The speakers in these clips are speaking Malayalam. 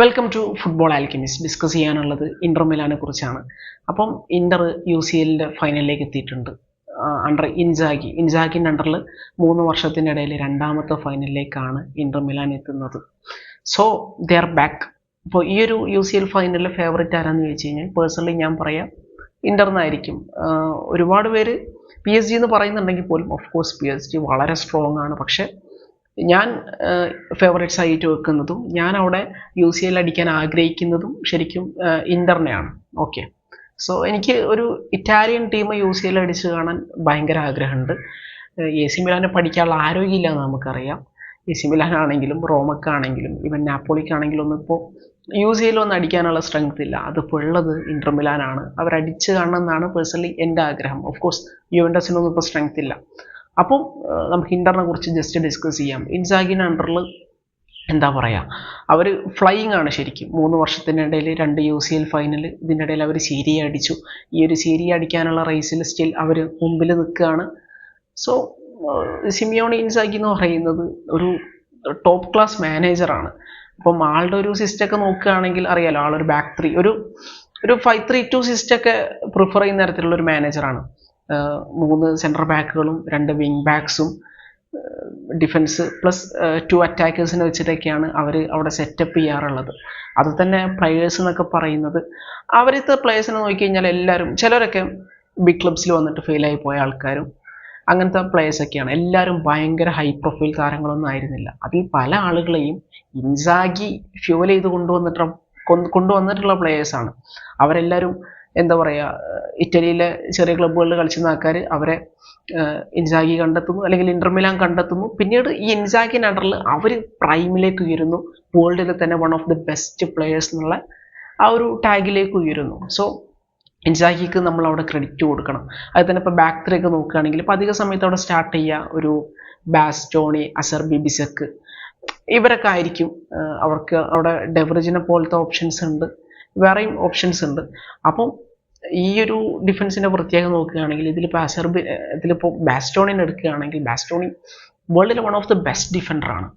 Welcome to football alchemist discuss ചെയ്യാനുള്ളത് ഇന്റർ മിലാനെ കുറിച്ചാണ്. അപ്പം ഇന്റർ യു സി എല്ലിന്റെ ഫൈനലിലേക്ക് എത്തിയിട്ടുണ്ട്. അണ്ടർ ഇൻസാഗി ഇൻസാഗിന്റെ അണ്ടറിൽ മൂന്ന് വർഷത്തിന്റെ ഇടയിൽ രണ്ടാമത്തെ ഫൈനലിലേക്കാണ് ഇന്റർ മിലാൻ എത്തുന്നത്. സോ ദേ ആർ ബാക്ക് അപ്പോൾ ഈ ഒരു യു സി എൽ ഫൈനലിലെ ഫേവറേറ്റ് ആരാന്ന് ചോദിച്ചു കഴിഞ്ഞാൽ പേഴ്സണലി ഞാൻ പറയാം ഇന്റർന്നായിരിക്കും ഒരുപാട് പേര് പി എസ് ജി എന്ന് പറയുന്നുണ്ടെങ്കിൽ പോലും of course P S G വളരെ സ്ട്രോങ് ആണ്. പക്ഷേ ഞാൻ ഫേവറേറ്റ്സ് ആയിട്ട് വെക്കുന്നതും ഞാൻ അവിടെ യു സി എൽ അടിക്കാൻ ആഗ്രഹിക്കുന്നതും ശരിക്കും ഇന്റർനെയാണ്. ഓക്കെ സോ എനിക്ക് ഒരു Italian team U C L അടിച്ച് കാണാൻ ഭയങ്കര ആഗ്രഹമുണ്ട്. എ സി മിലാനെ പഠിക്കാനുള്ള ആരോഗ്യമില്ല എന്ന് നമുക്കറിയാം. എ സി മിലാനാണെങ്കിലും റോമക്കാണെങ്കിലും ഇവൻ നാപ്പോളിക്കാണെങ്കിലും ഒന്നും ഇപ്പോൾ യു സി എൽ ഒന്നും അടിക്കാനുള്ള സ്ട്രെങ്ത് ഇല്ല. അതിപ്പോൾ ഉള്ളത് ഇന്റർ മിലാനാണ്. അവരടിച്ച് കാണണം എന്നാണ് പേഴ്സണലി എന്റെ ആഗ്രഹം. ഓഫ് കോഴ്സ് യുവൻഡസിനൊന്നും ഇപ്പോൾ സ്ട്രെങ്ത് ഇല്ല. അപ്പം നമുക്ക് ഇന്ററിനെ കുറിച്ച് ജസ്റ്റ് ഡിസ്കസ് ചെയ്യാം. ഇൻസാഗിന് അണ്ടറിൽ എന്താ പറയുക അവർ ഫ്ലൈയിങ് ആണ് ശരിക്കും. മൂന്ന് വർഷത്തിന്റെ ഇടയിൽ രണ്ട് യു സി എൽ ഫൈനൽ ഇതിന്റെ ഇടയിൽ അവർ സീരിയ അടിച്ചു. ഈ ഒരു സീരിയ അടിക്കാനുള്ള റേസിൽ സ്റ്റിൽ അവർ മുമ്പിൽ നിൽക്കുകയാണ്. സോ സിമിയോണി ഇൻസാഗി എന്ന് പറയുന്നത് ഒരു ടോപ്പ് ക്ലാസ് മാനേജറാണ് അപ്പം ആളുടെ ഒരു സിസ്റ്റമൊക്കെ നോക്കുകയാണെങ്കിൽ അറിയാലോ ആളൊരു ബാക്ക് ത്രീ ഒരു ഒരു ഫൈവ് ത്രീ ടു സിസ്റ്റമൊക്കെ പ്രിഫർ ചെയ്യുന്ന തരത്തിലുള്ള ഒരു മാനേജറാണ് മൂന്ന് സെന്റർ ബാക്കുകളും രണ്ട് വിങ് ബാക്സും ഡിഫൻസ് പ്ലസ് ടു അറ്റാക്കേഴ്സിനെ വെച്ചിട്ടൊക്കെയാണ് അവർ അവിടെ സെറ്റപ്പ് ചെയ്യാറുള്ളത്. അത് തന്നെ പ്ലെയേഴ്സ് എന്നൊക്കെ പറയുന്നത്. അവരത്തെ പ്ലേയേഴ്സിനെ നോക്കിക്കഴിഞ്ഞാൽ എല്ലാവരും ചിലരൊക്കെ ബിഗ് ക്ലബ്സിൽ വന്നിട്ട് ഫെയിലായി പോയ ആൾക്കാരും അങ്ങനത്തെ പ്ലേയേഴ്സ് ഒക്കെയാണ്. എല്ലാവരും ഭയങ്കര ഹൈ പ്രൊഫൈൽ താരങ്ങളൊന്നും ആയിരുന്നില്ല. അതിൽ പല ആളുകളെയും ഇൻസാഗി ഫ്യൂവൽ ചെയ്ത് കൊണ്ടുവന്നിട്ട് കൊണ്ടുവന്നിട്ടുള്ള പ്ലേയേഴ്സാണ് അവരെല്ലാവരും എന്താ പറയുക ഇറ്റലിയിലെ ചെറിയ ക്ലബ്ബുകളിൽ കളിച്ചിരുന്ന ആൾക്കാർ അവരെ ഇൻസാഗി കണ്ടെത്തുന്നു അല്ലെങ്കിൽ ഇന്റർ മിലാൻ കണ്ടെത്തുന്നു. പിന്നീട് ഈ ഇൻസാഗിന് അണ്ടറിൽ അവർ പ്രൈമിലേക്ക് ഉയരുന്നു. വേൾഡിലെ തന്നെ one of the best players എന്നുള്ള ആ ഒരു ടാഗിലേക്ക് ഉയരുന്നു. സോ ഇൻസാഗിക്ക് നമ്മൾ അവിടെ ക്രെഡിറ്റ് കൊടുക്കണം. അത് തന്നെ ഇപ്പോൾ ബാക്ക് ഒക്കെ നോക്കുകയാണെങ്കിൽ ഇപ്പോൾ അധിക സമയത്ത് അവിടെ സ്റ്റാർട്ട് ചെയ്യുക ഒരു ബാസ്റ്റോണി അസർബി ബിസക്ക് ഇവരൊക്കെ ആയിരിക്കും അവർക്ക് അവിടെ ഡെവറേജിനെ പോലത്തെ ഓപ്ഷൻസ് ഉണ്ട്. വേറെയും ഓപ്ഷൻസ് ഉണ്ട്. അപ്പം ഈ ഒരു ഡിഫൻസിന്റെ പ്രത്യേകത നോക്കുകയാണെങ്കിൽ ഇതിലിപ്പോൾ അസർബി ഇതിലിപ്പോൾ ബാസ്റ്റോണിനെ എടുക്കുകയാണെങ്കിൽ ബാസ്റ്റോണി വേൾഡിലെ വൺ ഓഫ് ദി ബെസ്റ്റ് ഡിഫൻഡറാണ്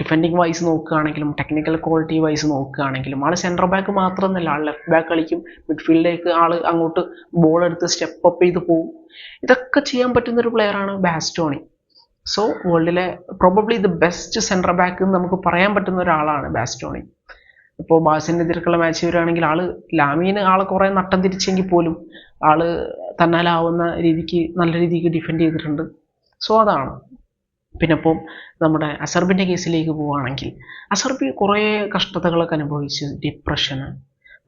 ഡിഫെൻഡിങ് വൈസ് നോക്കുകയാണെങ്കിലും ടെക്നിക്കൽ ക്വാളിറ്റി വൈസ് നോക്കുകയാണെങ്കിലും ആൾ സെന്റർ ബാക്ക് മാത്രമെന്നല്ല ആൾ ലെഫ്റ്റ് ബാക്ക് കളിക്കും മിഡ്ഫീൽഡിലേക്ക് ആൾ അങ്ങോട്ട് ബോൾ എടുത്ത് സ്റ്റെപ്പ് അപ്പ് ചെയ്ത് പോകും ഇതൊക്കെ ചെയ്യാൻ പറ്റുന്ന ഒരു പ്ലെയറാണ് Bastoni. So വേൾഡിലെ probably the best centre back നമുക്ക് പറയാൻ പറ്റുന്ന ഒരാളാണ് ബാസ്റ്റോണി. ഇപ്പോൾ ബാസിനെതിർക്കുള്ള മാച്ച് വരികയാണെങ്കിൽ ആൾ ലാമീന് ആളെ കുറേ നട്ടം തിരിച്ചെങ്കിൽ പോലും ആൾ തന്നാലാവുന്ന രീതിക്ക് നല്ല രീതിക്ക് ഡിഫെൻഡ് ചെയ്തിട്ടുണ്ട്. സോ അതാണ്. പിന്നെ ഇപ്പം നമ്മുടെ അസർബിന്റെ കേസിലേക്ക് പോവുകയാണെങ്കിൽ അസർബി കുറേ കഷ്ടതകളൊക്കെ അനുഭവിച്ച്. ഡിപ്രഷന്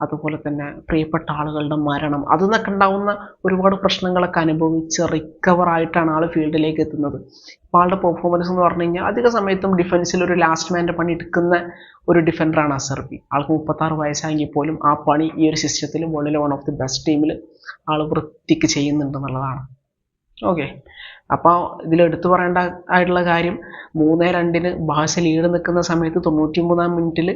അതുപോലെ തന്നെ പ്രിയപ്പെട്ട ആളുകളുടെ മരണം. അതിൽ നിന്നൊക്കെ ഉണ്ടാവുന്ന ഒരുപാട് പ്രശ്നങ്ങളൊക്കെ അനുഭവിച്ച് റിക്കവർ ആയിട്ടാണ് ആൾ ഫീൽഡിലേക്ക് എത്തുന്നത്. ഇപ്പോൾ ആളുടെ പെർഫോമൻസ് എന്ന് പറഞ്ഞു കഴിഞ്ഞാൽ അധിക സമയത്തും ഡിഫൻസിൽ ഒരു ലാസ്റ്റ് മാന്റെ പണി എടുക്കുന്ന ഒരു ഡിഫൻഡറാണ് അസർബി ആൾക്ക് മുപ്പത്താറ് വയസ്സായെങ്കിൽ പോലും ആ പണി ഈ ഒരു സിസ്റ്റത്തിൽ വേൾഡിലെ വൺ ഓഫ് ദി ബെസ്റ്റ് ടീമിൽ ആൾ വൃത്തിക്ക് ചെയ്യുന്നുണ്ടെന്നുള്ളതാണ് ഓക്കെ അപ്പോൾ ഇതിൽ എടുത്തു പറയേണ്ട ആയിട്ടുള്ള കാര്യം മൂന്ന് രണ്ടിന് ബാഴ്സ ലീഡ് നിൽക്കുന്ന സമയത്ത് തൊണ്ണൂറ്റി മൂന്നാം മിനിറ്റിൽ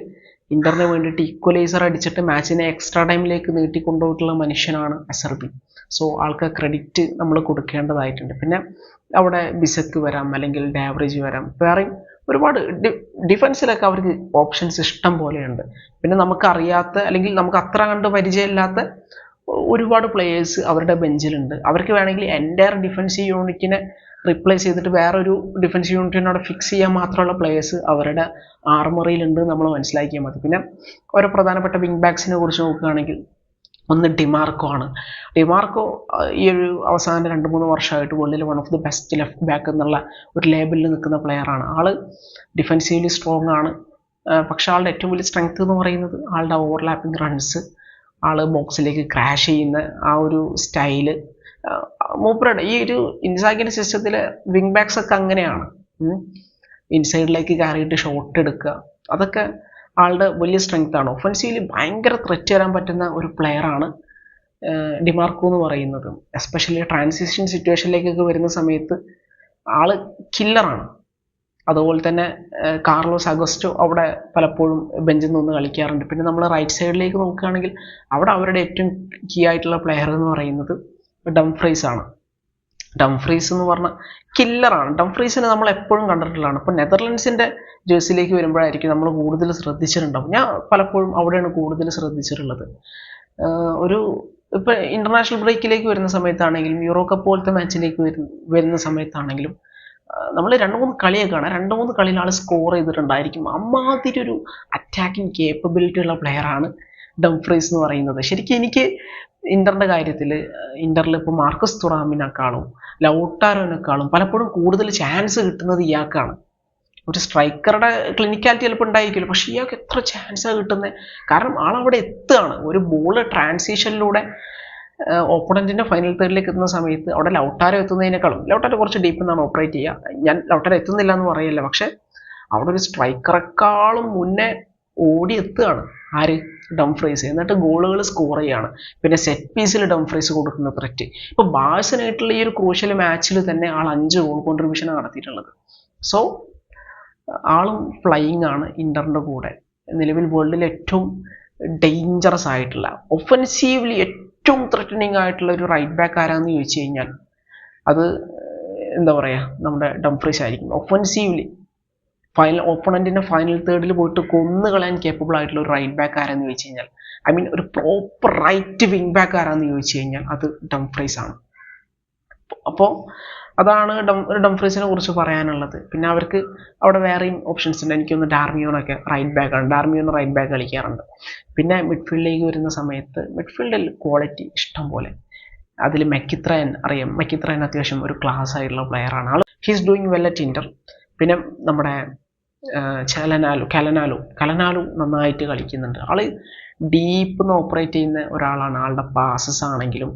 ഇന്ററിന് വേണ്ടിയിട്ട് ഈക്വലൈസർ അടിച്ചിട്ട് മാച്ചിനെ എക്സ്ട്രാ ടൈമിലേക്ക് നീട്ടി കൊണ്ടുപോയിട്ടുള്ള മനുഷ്യനാണ് അസർബി. സോ ആൾക്ക് ക്രെഡിറ്റ് നമ്മൾ കൊടുക്കേണ്ടതായിട്ടുണ്ട്. പിന്നെ അവിടെ ബിസക്ക് വരാം അല്ലെങ്കിൽ ഡാവറേജ് വരാം. വേറെ ഒരുപാട് ഡിഫൻസിലൊക്കെ അവർക്ക് ഓപ്ഷൻസ് ഇഷ്ടം പോലെയുണ്ട്. പിന്നെ നമുക്കറിയാത്ത അല്ലെങ്കിൽ നമുക്ക് അത്ര കണ്ട് പരിചയമില്ലാത്ത ഒരുപാട് പ്ലേയേഴ്സ് അവരുടെ ബെഞ്ചിലുണ്ട് അവർക്ക് വേണമെങ്കിൽ എന്റെ ഡിഫൻസ് യൂണിറ്റിനെ റിപ്ലേസ് ചെയ്തിട്ട് വേറൊരു ഡിഫൻസ് യൂണിറ്റിനോട് ഫിക്സ് ചെയ്യാൻ മാത്രമുള്ള പ്ലേയേഴ്സ് അവരുടെ ആർമറിയിലുണ്ട് നമ്മൾ മനസ്സിലാക്കിയാൽ മതി. പിന്നെ ഓരോ പ്രധാനപ്പെട്ട വിങ് ബാക്സിനെ കുറിച്ച് നോക്കുകയാണെങ്കിൽ ഒന്ന് ഡിമാർക്കോ ആണ്. ഡിമാർക്കോ ഈ ഒരു അവസാന രണ്ട് മൂന്ന് വർഷമായിട്ട് വേൾഡിൽ one of the best left back എന്നുള്ള ഒരു ലേബലിൽ നിൽക്കുന്ന പ്ലെയറാണ് ആൾ ഡിഫൻസീവ്ലി സ്ട്രോങ് ആണ്. പക്ഷേ ആളുടെ ഏറ്റവും വലിയ സ്ട്രെങ്ത് എന്ന് പറയുന്നത് ആളുടെ ഓവർലാപ്പിംഗ് റൺസ് ആൾ ബോക്സിലേക്ക് ക്രാഷ് ചെയ്യുന്ന ആ ഒരു സ്റ്റൈൽ മൂപ്പരുടെ ഈ ഒരു ഇൻസാഗിന്റെ സിസ്റ്റത്തിൽ വിങ് ബാക്സ് ഒക്കെ അങ്ങനെയാണ്. ഇൻസൈഡിലേക്ക് കയറിയിട്ട് ഷോട്ട് എടുക്കുക. അതൊക്കെ ആളുടെ വലിയ സ്ട്രെങ്ത് ആണ്. ഒഫൻസീവിൽ ഭയങ്കര ത്രെറ്റ് വരാൻ പറ്റുന്ന ഒരു പ്ലെയറാണ് ഡിമാർക്കോ എന്ന് പറയുന്നത്. എസ്പെഷ്യലി ട്രാൻസിഷൻ സിറ്റുവേഷനിലേക്കൊക്കെ വരുന്ന സമയത്ത് ആൾ കില്ലറാണ് അതുപോലെ തന്നെ കാർലോസ് അഗസ്റ്റോ അവിടെ പലപ്പോഴും ബെഞ്ചിൽ നിന്ന് കളിക്കാറുണ്ട്. പിന്നെ നമ്മൾ റൈറ്റ് സൈഡിലേക്ക് നോക്കുകയാണെങ്കിൽ അവിടെ അവരുടെ ഏറ്റവും കീ ആയിട്ടുള്ള പ്ലെയർ എന്ന് പറയുന്നത് ഡംഫ്രൈസ് ആണ്. ഡംഫ്രീസ് എന്ന് പറഞ്ഞ കില്ലറാണ് ഡംഫ്രീസിനെ നമ്മൾ എപ്പോഴും കണ്ടിട്ടുള്ളതാണ്. ഇപ്പോൾ നെതർലൻഡ്സിന്റെ ജേഴ്സിലേക്ക് വരുമ്പോഴായിരിക്കും നമ്മൾ കൂടുതൽ ശ്രദ്ധിച്ചിട്ടുണ്ടാവും. ഞാൻ പലപ്പോഴും അവിടെയാണ് കൂടുതൽ ശ്രദ്ധിച്ചിട്ടുള്ളത്. ഒരു ഇപ്പോൾ ഇന്റർനാഷണൽ ബ്രേക്കിലേക്ക് വരുന്ന സമയത്താണെങ്കിലും യൂറോ കപ്പ് പോലത്തെ മാച്ചിലേക്ക് വരുന്ന സമയത്താണെങ്കിലും നമ്മൾ രണ്ട് മൂന്ന് കളിയൊക്കെ കാണാം. രണ്ട് മൂന്ന് കളിയിൽ ആൾ സ്കോർ ചെയ്തിട്ടുണ്ടായിരിക്കും. അമ്മാതിരി ഒരു അറ്റാക്കിംഗ് കേപ്പബിലിറ്റി ഉള്ള പ്ലെയറാണ് ഡംഫ്രീസ് എന്ന് പറയുന്നത്. ശരിക്കും എനിക്ക് ഇന്ററിന്റെ കാര്യത്തിൽ ഇന്ററിൽ ഇപ്പോൾ മാർക്കസ് തുറാമിനേക്കാളും ലൗട്ടാരോനേക്കാളും പലപ്പോഴും കൂടുതൽ ചാൻസ് കിട്ടുന്നത് ഇയാൾക്കാണ്. ഒരു സ്ട്രൈക്കറുടെ ക്ലിനിക്കാലിറ്റി ചിലപ്പോൾ ഉണ്ടായിരിക്കില്ല പക്ഷേ ഇയാൾക്ക് എത്ര ചാൻസാണ് കിട്ടുന്നത് കാരണം ആളവിടെ എത്തുകയാണ്. ഒരു ബോൾ ട്രാൻസിഷനിലൂടെ ഓപ്പണന്റിന്റെ ഫൈനൽ തേർഡിലേക്ക് എത്തുന്ന സമയത്ത് അവിടെ ലൗട്ടാരോ എത്തുന്നതിനേക്കാളും ലൗട്ടാരോ കുറച്ച് ഡീപ്പ് നിന്നാണ് ഓപ്പറേറ്റ് ചെയ്യുക. ഞാൻ ലൗട്ടാരോ എത്തുന്നില്ല എന്ന് പറയല്ല പക്ഷേ അവിടെ ഒരു സ്ട്രൈക്കറെക്കാളും മുന്നേ ഓടി എത്തുകയാണ്. ആര്? ഡംഫ്രൈസ് എന്നിട്ട് ഗോളുകൾ സ്കോർ ചെയ്യാണ്. പിന്നെ സെറ്റ് പീസിൽ ഡംഫ്രൈസ് കൊടുക്കുന്ന ത്രെറ്റ് ഇപ്പോൾ ബാഴ്സനായിട്ടുള്ള ഈ ഒരു ക്രൂഷ്യൽ മാച്ചിൽ തന്നെ ആൾ അഞ്ച് ഗോൾ കോൺട്രിബ്യൂഷൻ നടത്തിയിട്ടുള്ളത്. സോ ആളും ഫ്ലൈയിങ് ആണ് ഇന്ററിന്റെ കൂടെ. നിലവിൽ വേൾഡിൽ ഏറ്റവും ഡേഞ്ചറസ് ആയിട്ടുള്ള ഒഫൻസീവ്ലി ഏറ്റവും ത്രെറ്റനിങ് ആയിട്ടുള്ള ഒരു റൈറ്റ് ബാക്ക് ആരാന്ന് ചോദിച്ചു കഴിഞ്ഞാൽ അത് എന്താ പറയാ നമ്മുടെ ഡംഫ്രീസ് ആയിരിക്കും. ഒഫൻസീവ്ലി ഫൈനൽ ഓപ്പണന്റിന്റെ ഫൈനൽ തേർഡിൽ പോയിട്ട് കൊന്നു കളയാൻ കേപ്പബിൾ ആയിട്ടുള്ള ഒരു റൈറ്റ് ബാക്ക് ആരാന്ന് ചോദിച്ചു കഴിഞ്ഞാൽ ഐ മീൻ ഒരു പ്രോപ്പർ റൈറ്റ് വിങ് ബാക്ക് ആരാന്ന് ചോദിച്ചു കഴിഞ്ഞാൽ അത് ഡംഫ്രീസ് ആണ്. അപ്പോൾ അതാണ് ഡം ഡംഫ്രൈസിനെ കുറിച്ച് പറയാനുള്ളത്. പിന്നെ അവർക്ക് അവിടെ വേറെയും ഓപ്ഷൻസ് ഉണ്ട്. എനിക്കൊന്ന് ഡാർമിയോണൊക്കെ റൈറ്റ് ബാക്ക് ബാക്കാണ് ഡാർമിയോൺ റൈറ്റ് ബാക്ക് കളിക്കാറുണ്ട്. പിന്നെ മിഡ്ഫീൽഡിലേക്ക് വരുന്ന സമയത്ത് മിഡ്ഫീൽഡിൽ ക്വാളിറ്റി ഇഷ്ടം പോലെ അതിൽ മെക്കിത്രയൻ അറിയാം? മെക്കിത്രയൻ അത്യാവശ്യം ഒരു ക്ലാസ് ആയിട്ടുള്ള പ്ലെയറാണ് ആൾ he's doing well at Inter പിന്നെ നമ്മുടെ ചലനാലു കലനാലു കലനാലു നന്നായിട്ട് കളിക്കുന്നുണ്ട്. ആൾ ഡീപ്പ് നിന്ന് ഓപ്പറേറ്റ് ചെയ്യുന്ന ഒരാളാണ്. ആളുടെ പാസസ് ആണെങ്കിലും.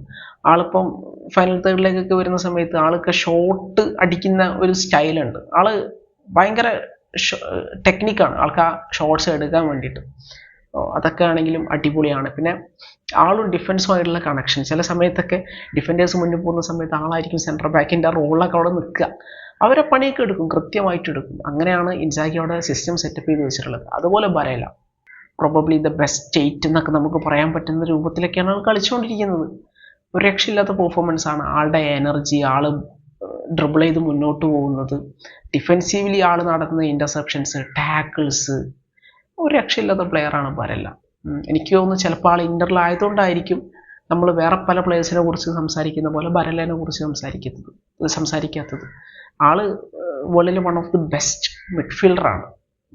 ആളിപ്പം ഫൈനൽ തേർഡിലേക്കൊക്കെ വരുന്ന സമയത്ത് ആൾക്ക് ഷോട്ട് അടിക്കുന്ന ഒരു സ്റ്റൈലുണ്ട് ആൾ ഭയങ്കര ടെക്നിക്കാണ് ആൾക്ക് ആ ഷോട്ട്സ് എടുക്കാൻ വേണ്ടിയിട്ട്. അതൊക്കെ ആണെങ്കിലും അടിപൊളിയാണ്. പിന്നെ ആളും ഡിഫൻസുമായിട്ടുള്ള കണക്ഷൻ ചില സമയത്തൊക്കെ ഡിഫൻഡേഴ്സ് മുന്നിൽ പോകുന്ന സമയത്ത് ആളായിരിക്കും സെൻട്രൽ ബാക്കിന്റെ റോളിലൊക്കെ അവിടെ നിൽക്കുക. അവരെ പണിയൊക്കെ എടുക്കും കൃത്യമായിട്ട് എടുക്കും. അങ്ങനെയാണ് ഇൻസാക്കി അവിടെ സിസ്റ്റം സെറ്റപ്പ് ചെയ്ത് വെച്ചിട്ടുള്ളത്. അതുപോലെ പറയില്ല പ്രോബബ്ലി ദ ബെസ്റ്റ് സ്റ്റേറ്റ് എന്നൊക്കെ നമുക്ക് പറയാൻ പറ്റുന്ന രൂപത്തിലൊക്കെയാണ് ആൾ കളിച്ചുകൊണ്ടിരിക്കുന്നത്. ഒരു രക്ഷയില്ലാത്ത പെർഫോമൻസ് ആണ്. ആളുടെ എനർജി ആൾ ഡ്രിബിൾ ചെയ്ത് മുന്നോട്ട് പോകുന്നത്. ഡിഫെൻസീവ്ലി ആൾ നടത്തുന്ന ഇന്റർസെപ്ഷൻസ് ടാക്കിൾസ് ഒരു രക്ഷയില്ലാത്ത പ്ലെയറാണ് വരല്ല എനിക്ക് തോന്നുന്നു ചിലപ്പോൾ ആൾ ഇന്ററിലായതുകൊണ്ടായിരിക്കും നമ്മൾ വേറെ പല പ്ലേയേഴ്സിനെ കുറിച്ച് സംസാരിക്കുന്ന പോലെ ബരലിനെ കുറിച്ച് സംസാരിക്കുന്നത് സംസാരിക്കാത്തത്. ആൾ വേൾഡിലെ വൺ ഓഫ് ദി ബെസ്റ്റ് മിഡ്ഫീൽഡറാണ്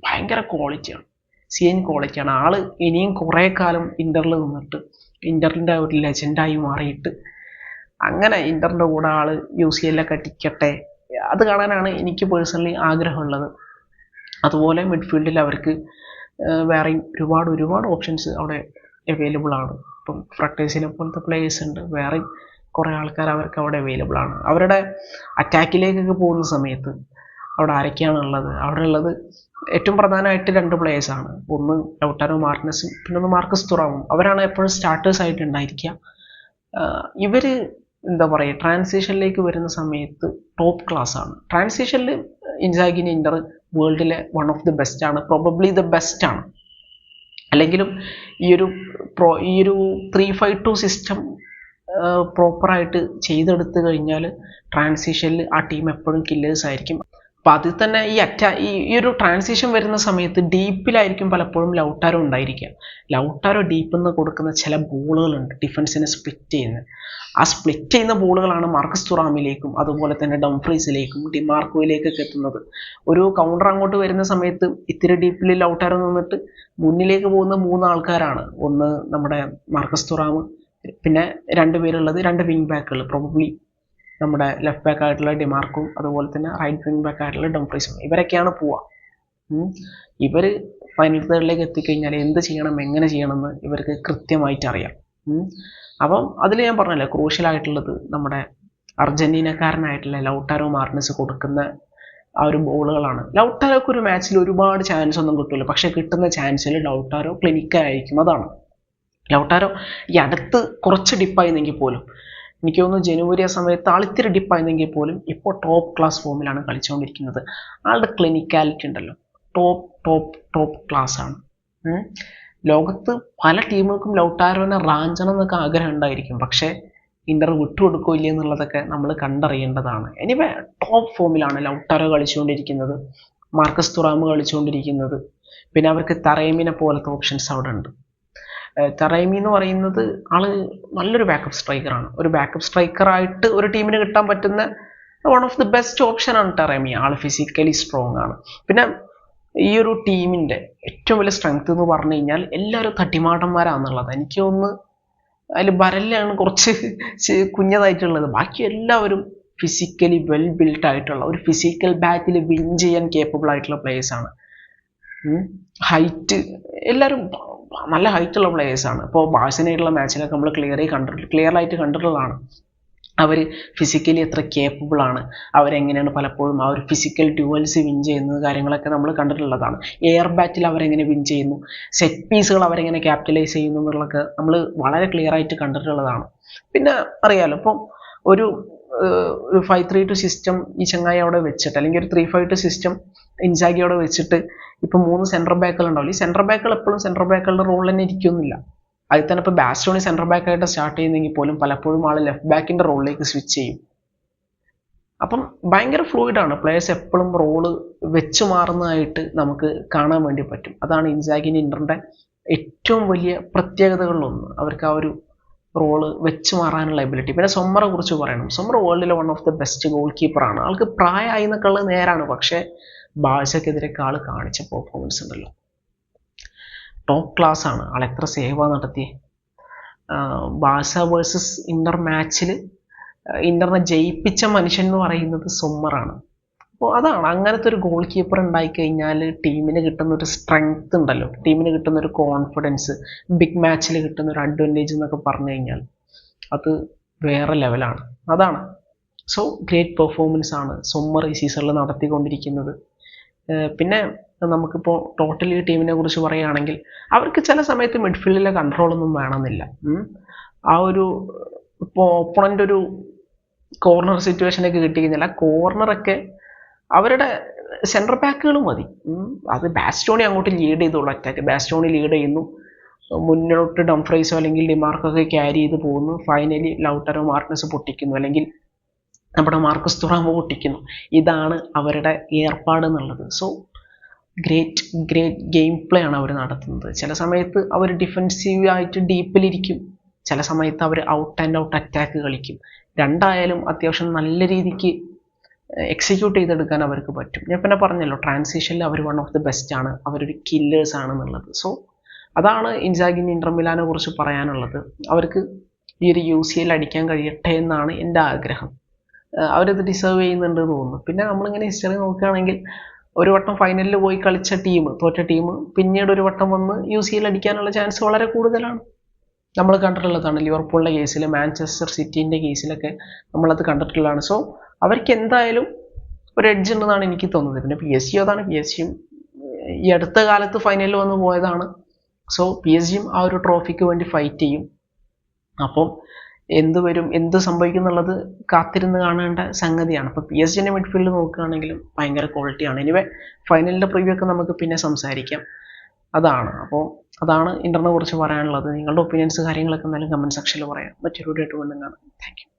ഭയങ്കര ക്വാളിറ്റിയാണ് സി എൻ ക്വാളിറ്റിയാണ് ആൾ ഇനിയും കുറേ കാലം ഇന്ററിൽ നിന്നിട്ട് ഇന്ററിന്റെ ഒരു ലെജൻഡായി മാറിയിട്ട് അങ്ങനെ ഇന്ററിന്റെ കൂടെ ആൾ യു സി എല്ലൊക്കെ അടിക്കട്ടെ. അത് കാണാനാണ് എനിക്ക് പേഴ്സണലി ആഗ്രഹമുള്ളത്. അതുപോലെ മിഡ്ഫീൽഡിൽ അവർക്ക് വേറെയും ഒരുപാട് ഒരുപാട് ഓപ്ഷൻസ് അവിടെ അവൈലബിൾ ആണ്. ഇപ്പം ഫ്രട്ടേഴ്സിനെ പോലത്തെ പ്ലേയേഴ്സ് ഉണ്ട്. വേറെ കുറേ ആൾക്കാർ അവർക്ക് അവിടെ അവൈലബിൾ ആണ്. അവരുടെ അറ്റാക്കിലേക്കൊക്കെ പോകുന്ന സമയത്ത് അവിടെ ആരൊക്കെയാണ് ഉള്ളത്? അവിടെ ഉള്ളത് ഏറ്റവും പ്രധാനമായിട്ട് രണ്ട് പ്ലേയേഴ്സാണ് ഒന്ന് ലൗട്ടാനോ മാർട്ടിനസും പിന്നെ ഒന്ന് മാർക്കസ് തുറാവും. അവരാണ് എപ്പോഴും സ്റ്റാർട്ടേഴ്സ് ആയിട്ട് ഉണ്ടായിരിക്കുക. ഇവർ എന്താ പറയുക ട്രാൻസിഷനിലേക്ക് വരുന്ന സമയത്ത് ടോപ്പ് ക്ലാസ് ആണ്. ട്രാൻസിഷനിൽ ഇൻസാഗിൻ ഇന്റർ വേൾഡിലെ വൺ ഓഫ് ദി ബെസ്റ്റ് ആണ്. പ്രോബബ്ലി ദ ബെസ്റ്റ് ആണ്. അല്ലെങ്കിലും ഈ ഒരു പ്രോ ഈ ഒരു ത്രീ ഫൈവ് ടു സിസ്റ്റം പ്രോപ്പറായിട്ട് ചെയ്തെടുത്തു കഴിഞ്ഞാൽ ട്രാൻസിഷനിൽ ആ ടീം എപ്പോഴും കില്ലേഴ്സ് ആയിരിക്കും. അപ്പം അതിൽ തന്നെ ഈ അറ്റാ ഈ ഒരു ട്രാൻസിഷൻ വരുന്ന സമയത്ത് ഡീപ്പിലായിരിക്കും പലപ്പോഴും ലൗട്ടാരോ ഉണ്ടായിരിക്കുക. ലൗട്ടാരോ ഡീപ്പിൽ നിന്ന് കൊടുക്കുന്ന ചില ബോളുകളുണ്ട് ഡിഫൻസിനെ സ്പ്ലിറ്റ് ചെയ്യുന്നത് ആ സ്പ്ലിറ്റ് ചെയ്യുന്ന ബോളുകളാണ് മാർക്കസ് തുറാമിലേക്കും അതുപോലെ തന്നെ ഡംഫ്രീസിലേക്കും ഡിമാർക്കോയിലേക്കൊക്കെ എത്തുന്നത്. ഒരു കൗണ്ടർ അങ്ങോട്ട് വരുന്ന സമയത്ത് ഇത്തിരി ഡീപ്പിൽ ലൗട്ടാരോ നിന്നിട്ട് മുന്നിലേക്ക് പോകുന്ന മൂന്ന് ആൾക്കാരാണ് ഒന്ന് നമ്മുടെ മാർക്കസ് തുറാമ് പിന്നെ രണ്ട് പേരുള്ളത് രണ്ട് വിങ് ബാക്കുകൾ പ്രോബബ്ലി നമ്മുടെ ലെഫ്റ്റ് ബാക്ക് ആയിട്ടുള്ള ഡിമാർക്കും അതുപോലെ തന്നെ റൈറ്റ് വിങ് ബാക്ക് ആയിട്ടുള്ള ഡംഫ്രീസും ഇവരൊക്കെയാണ് പോവുക. ഇവർ ഫൈനൽ തേർഡിലേക്ക് എത്തിക്കഴിഞ്ഞാൽ എന്ത് ചെയ്യണം എങ്ങനെ ചെയ്യണം എന്ന് ഇവർക്ക് കൃത്യമായിട്ട് അറിയാം. അപ്പം അതിൽ ഞാൻ പറഞ്ഞല്ലോ ക്രൂഷ്യൽ ആയിട്ടുള്ളത് നമ്മുടെ അർജന്റീനക്കാരനായിട്ടുള്ള ലൗട്ടാരോ മാർട്ടിനസ് കൊടുക്കുന്ന ആ ഒരു ബോളുകളാണ്. ലൗട്ടാരോക്ക് ഒരു മാച്ചിൽ ഒരുപാട് ചാൻസ് ഒന്നും കിട്ടില്ല പക്ഷേ കിട്ടുന്ന ചാൻസിൽ ലൗട്ടാരോ ക്ലിനിക്കായിരിക്കും അതാണ്. ലൗട്ടാരോ ഈ അടുത്ത് കുറച്ച് ഡിപ്പായിരുന്നെങ്കിൽ പോലും എനിക്ക് തോന്നുന്നു ജനുവരി ആ സമയത്ത് ആളിത്തിരി ഡിപ്പായിരുന്നെങ്കിൽ പോലും ഇപ്പോൾ ടോപ്പ് ക്ലാസ് ഫോമിലാണ് കളിച്ചുകൊണ്ടിരിക്കുന്നത്. ആളുടെ ക്ലിനിക്കാലിറ്റി ഉണ്ടല്ലോ. ടോപ്പ് ടോപ്പ് ടോപ്പ് ക്ലാസ് ആണ്. ലോകത്ത് പല ടീമുകൾക്കും ലൗട്ടാരോനെ റാഞ്ചണം എന്നൊക്കെ ആഗ്രഹം ഉണ്ടായിരിക്കും. പക്ഷേ ഇന്റർ വിട്ടുകൊടുക്കോ കൊടുക്കില്ല എന്നുള്ളതൊക്കെ നമ്മൾ കണ്ടറിയേണ്ടതാണ്. എനിവേ ടോപ്പ് ഫോമിലാണ് ലൗട്ടാരോ കളിച്ചുകൊണ്ടിരിക്കുന്നത്. മാർക്കസ് തുറാമ് കളിച്ചുകൊണ്ടിരിക്കുന്നത്. പിന്നെ അവർക്ക് തറേമിനെ പോലത്തെ ഓപ്ഷൻസ് അവിടെ ഉണ്ട്. തറൈമി എന്ന് പറയുന്നത് ആൾ നല്ലൊരു ബാക്കപ്പ് സ്ട്രൈക്കറാണ് ഒരു ബാക്കപ്പ് സ്ട്രൈക്കറായിട്ട് ഒരു ടീമിന് കിട്ടാൻ പറ്റുന്ന one of the best option ആണ് തറൈമി. ആൾ ഫിസിക്കലി സ്ട്രോങ് ആണ്. പിന്നെ ഈ ഒരു ടീമിന്റെ ഏറ്റവും വലിയ സ്ട്രെങ്ത് എന്ന് പറഞ്ഞു കഴിഞ്ഞാൽ എല്ലാവരും തട്ടിമാടന്മാരാണെന്നുള്ളത് എനിക്ക് ഒന്ന് അതിൽ ബരലാണ് കുറച്ച് കുഞ്ഞതായിട്ടുള്ളത്. ബാക്കി എല്ലാവരും ഫിസിക്കലി വെൽ ബിൽഡ് ആയിട്ടുള്ള ഒരു ഫിസിക്കൽ ബാറ്റിൽ വിൻ ചെയ്യാൻ കേപ്പബിൾ ആയിട്ടുള്ള പ്ലേയേഴ്സാണ് ഹൈറ്റ് എല്ലാവരും നല്ല ഹൈറ്റ് ഉള്ള players ആണ്. ഇപ്പോൾ ബാഴ്സനായിട്ടുള്ള മാച്ചിലൊക്കെ നമ്മൾ ക്ലിയർ കണ്ടിട്ട് ക്ലിയർ ആയിട്ട് കണ്ടിട്ടുള്ളതാണ്. അവർ ഫിസിക്കലി എത്ര കേപ്പബിൾ ആണ്. അവരെങ്ങനെയാണ് പലപ്പോഴും ആ ഒരു ഫിസിക്കൽ ഡ്യുവൽസ് വിൻ ചെയ്യുന്നത് കാര്യങ്ങളൊക്കെ നമ്മൾ കണ്ടിട്ടുള്ളതാണ്. എയർ ബാറ്റിൽ അവരെങ്ങനെ വിൻ ചെയ്യുന്നു? സെറ്റ് പീസുകൾ അവരെങ്ങനെ ക്യാപിറ്റലൈസ് ചെയ്യുന്നു എന്നുള്ളതൊക്കെ നമ്മൾ വളരെ ക്ലിയർ ആയിട്ട് കണ്ടിട്ടുള്ളതാണ്. പിന്നെ അറിയാലോ ഇപ്പം ഒരു ഒരു ഫൈവ് ത്രീ ടു സിസ്റ്റം ഈ ചങ്ങായി അവിടെ വെച്ചിട്ട് അല്ലെങ്കിൽ ഒരു three five two system Inzaghi അവിടെ വെച്ചിട്ട് ഇപ്പം മൂന്ന് സെൻട്രൽ ബാക്കുകൾ ഉണ്ടാവില്ല? ഈ സെൻട്രൽ ബാക്കുകൾ എപ്പോഴും സെൻട്രൽ ബാക്കുകളുടെ റോൾ തന്നെ ഇരിക്കുന്നില്ല. അതിൽ തന്നെ ഇപ്പോൾ ബാസ്റ്റോണി സെൻട്രൽ ബാക്കായിട്ട് സ്റ്റാർട്ട് ചെയ്യുന്നെങ്കിൽ പോലും പലപ്പോഴും ആൾ ലെഫ്റ്റ് ബാക്കിന്റെ റോളിലേക്ക് സ്വിച്ച് ചെയ്യും. അപ്പം ഭയങ്കര ഫ്ലൂയിഡ് ആണ്. പ്ലേയേഴ്സ് എപ്പോഴും റോൾ വെച്ച് മാറുന്നതായിട്ട് നമുക്ക് കാണാൻ വേണ്ടി പറ്റും. അതാണ് ഇൻസാഗിൻ ഇന്ററിന്റെ ഏറ്റവും വലിയ പ്രത്യേകതകളിലൊന്ന് അവർക്ക് ആ ഒരു റോൾ വെച്ച് മാറാനുള്ള എബിലിറ്റി പിന്നെ സൊമ്മറെ കുറിച്ച് പറയണം. Sommer വേൾഡിലെ one of the best goal കീപ്പറാണ് ആൾക്ക് പ്രായമായി എന്നൊക്കെയുള്ള നേരാണ്. പക്ഷേ ബാഴ്ചക്കെതിരെ ആൾ കാണിച്ച പെർഫോമൻസ് ഉണ്ടല്ലോ. ടോപ്പ് ക്ലാസ് ആണ്. ആൾ എത്ര സേവ നടത്തി ബാഴ്സ വേഴ്സസ് ഇന്റർ മാച്ചിൽ ഇന്റർനെ ജയിപ്പിച്ച മനുഷ്യൻ എന്ന് പറയുന്നത് സൊമ്മറാണ്. അപ്പോൾ അതാണ്. അങ്ങനത്തെ ഒരു ഗോൾ കീപ്പർ ഉണ്ടായി കഴിഞ്ഞാൽ ടീമിന് കിട്ടുന്ന ഒരു സ്ട്രെങ്ത് ഉണ്ടല്ലോ. ടീമിന് കിട്ടുന്ന ഒരു കോൺഫിഡൻസ് ബിഗ് മാച്ചിൽ കിട്ടുന്ന ഒരു അഡ്വാന്റേജ് എന്നൊക്കെ പറഞ്ഞു കഴിഞ്ഞാൽ അത് വേറെ ലെവലാണ് അതാണ്. സോ ഗ്രേറ്റ് പെർഫോമൻസ് ആണ് സമ്മർ ഈ സീസണിൽ നടത്തിക്കൊണ്ടിരിക്കുന്നത്. പിന്നെ നമുക്കിപ്പോൾ ടോട്ടലി ടീമിനെ കുറിച്ച് പറയുകയാണെങ്കിൽ അവർക്ക് ചില സമയത്ത് മിഡ്ഫീൽഡിലെ കൺട്രോളൊന്നും വേണമെന്നില്ല. ആ ഒരു ഇപ്പോൾ ഓപ്പണന്റ് ഒരു കോർണർ സിറ്റുവേഷനൊക്കെ കിട്ടി ആ കോർണറൊക്കെ അവരുടെ സെൻട്രൽ ബാക്കുകൾ മതി. അത് ബാസ്റ്റോണി അങ്ങോട്ട് ലീഡ് ചെയ്തോളൂ അറ്റാക്ക് ബാസ്റ്റോണി ലീഡ് ചെയ്യുന്നു. മുന്നോട്ട് ഡംഫ്രൈസോ അല്ലെങ്കിൽ ഡിമാർക്കൊക്കെ ക്യാരി ചെയ്ത് പോകുന്നു. ഫൈനലി ലൗട്ടറോ മാർക്കസ് പൊട്ടിക്കുന്നു. അല്ലെങ്കിൽ നമ്മുടെ മാർക്കസ് തുറാമോ പൊട്ടിക്കുന്നു. ഇതാണ് അവരുടെ ഏർപ്പാട് എന്നുള്ളത്. So great great game play ആണ് അവർ നടത്തുന്നത്. ചില സമയത്ത് അവർ ഡിഫെൻസീവ് ആയിട്ട് ഡീപ്പിലിരിക്കും ചില സമയത്ത് അവർ ഔട്ട് ആൻഡ് ഔട്ട് അറ്റാക്ക് കളിക്കും. രണ്ടായാലും അത്യാവശ്യം നല്ല രീതിക്ക് എക്സിക്യൂട്ട് ചെയ്തെടുക്കാൻ അവർക്ക് പറ്റും. ഞാൻ പിന്നെ പറഞ്ഞല്ലോ ട്രാൻസിഷനിൽ അവർ വൺ ഓഫ് ദി ബെസ്റ്റ് ആണ്. അവരൊരു കില്ലേഴ്സ് ആണ് എന്നുള്ളത് സോ അതാണ് ഇൻസാഗിൻ ഇന്റർമിലാനെ കുറിച്ച് പറയാനുള്ളത്. അവർക്ക് ഈ ഒരു യു സി എൽ അടിക്കാൻ കഴിയട്ടെ എന്നാണ് എന്റെ ആഗ്രഹം. അവരത് ഡിസേർവ് ചെയ്യുന്നുണ്ട് തോന്നുന്നു. പിന്നെ നമ്മളിങ്ങനെ ഹിസ്റ്ററി നോക്കുകയാണെങ്കിൽ ഒരു വട്ടം ഫൈനലിൽ പോയി കളിച്ച ടീം തോറ്റ ടീം പിന്നീട് ഒരു വട്ടം വന്ന് യു സി എൽ അടിക്കാനുള്ള ചാൻസ് വളരെ കൂടുതലാണ്. നമ്മൾ കണ്ടിട്ടുള്ളതാണ് ലിവർപൂളിന്റെ കേസിൽ മാഞ്ചസ്റ്റർ സിറ്റീന്റെ കേസിലൊക്കെ നമ്മളത് കണ്ടിട്ടുള്ളതാണ്. സോ അവർക്ക് എന്തായാലും ഒരു എഡ്ജ് ഉണ്ടെന്നാണ് എനിക്ക് തോന്നുന്നത്. പിന്നെ പി എസ് ജി അതാണ്. പി എസ് ഈ അടുത്ത കാലത്ത് ഫൈനലിൽ വന്ന് പോയതാണ്. സോ പി എസ് ആ ഒരു ട്രോഫിക്ക് വേണ്ടി ഫൈറ്റ് ചെയ്യും. അപ്പം എന്ത് വരും എന്ത് സംഭവിക്കും എന്നുള്ളത് കാത്തിരുന്ന് കാണേണ്ട സംഗതിയാണ്. അപ്പോൾ പി എസ് ജിന്റെ മിഡ്ഫീൽഡ് നോക്കുകയാണെങ്കിലും ഭയങ്കര ക്വാളിറ്റിയാണ് എനിവേ ഫൈനലിന്റെ പ്രിവ്യൂ ഒക്കെ നമുക്ക് പിന്നെ സംസാരിക്കാം. അതാണ്. അപ്പോൾ അതാണ് ഇന്റർനെ കുറിച്ച് പറയാനുള്ളത്. നിങ്ങളുടെ ഒപ്പീനിയൻസ് കാര്യങ്ങളൊക്കെ എന്തായാലും കമന്റ് സെക്ഷനിൽ പറയാം. മറ്റൊരു ഡേറ്റ് വീണ്ടും കാണാം. താങ്ക്